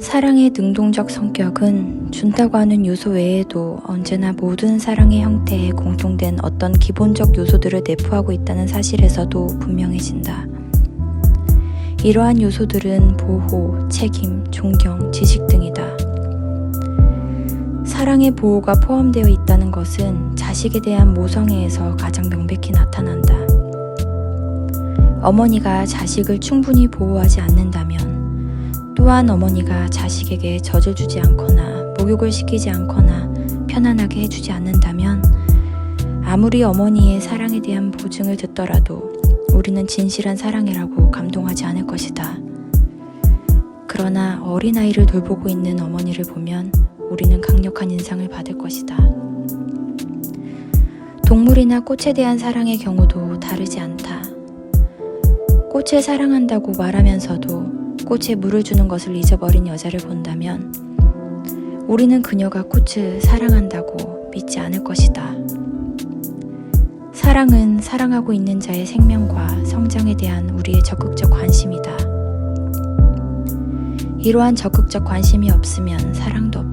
사랑의 능동적 성격은 준다고 하는 요소 외에도 언제나 모든 사랑의 형태에 공통된 어떤 기본적 요소들을 내포하고 있다는 사실에서도 분명해진다. 이러한 요소들은 보호, 책임, 존경, 지식 등이다. 사랑의 보호가 포함되어 있다는 것은 자식에 대한 모성애에서 가장 명백히 나타난다. 어머니가 자식을 충분히 보호하지 않는다면 또한 어머니가 자식에게 젖을 주지 않거나 목욕을 시키지 않거나 편안하게 해주지 않는다면 아무리 어머니의 사랑에 대한 보증을 듣더라도 우리는 진실한 사랑이라고 감동하지 않을 것이다. 그러나 어린아이를 돌보고 있는 어머니를 보면 우리는 강력한 인상을 받을 것이다. 동물이나 꽃에 대한 사랑의 경우도 다르지 않다. 꽃을 사랑한다고 말하면서도 꽃에 물을 주는 것을 잊어버린 여자를 본다면 우리는 그녀가 꽃을 사랑한다고 믿지 않을 것이다. 사랑은 사랑하고 있는 자의 생명과 성장에 대한 우리의 적극적 관심이다. 이러한 적극적 관심이 없으면 사랑도 없다.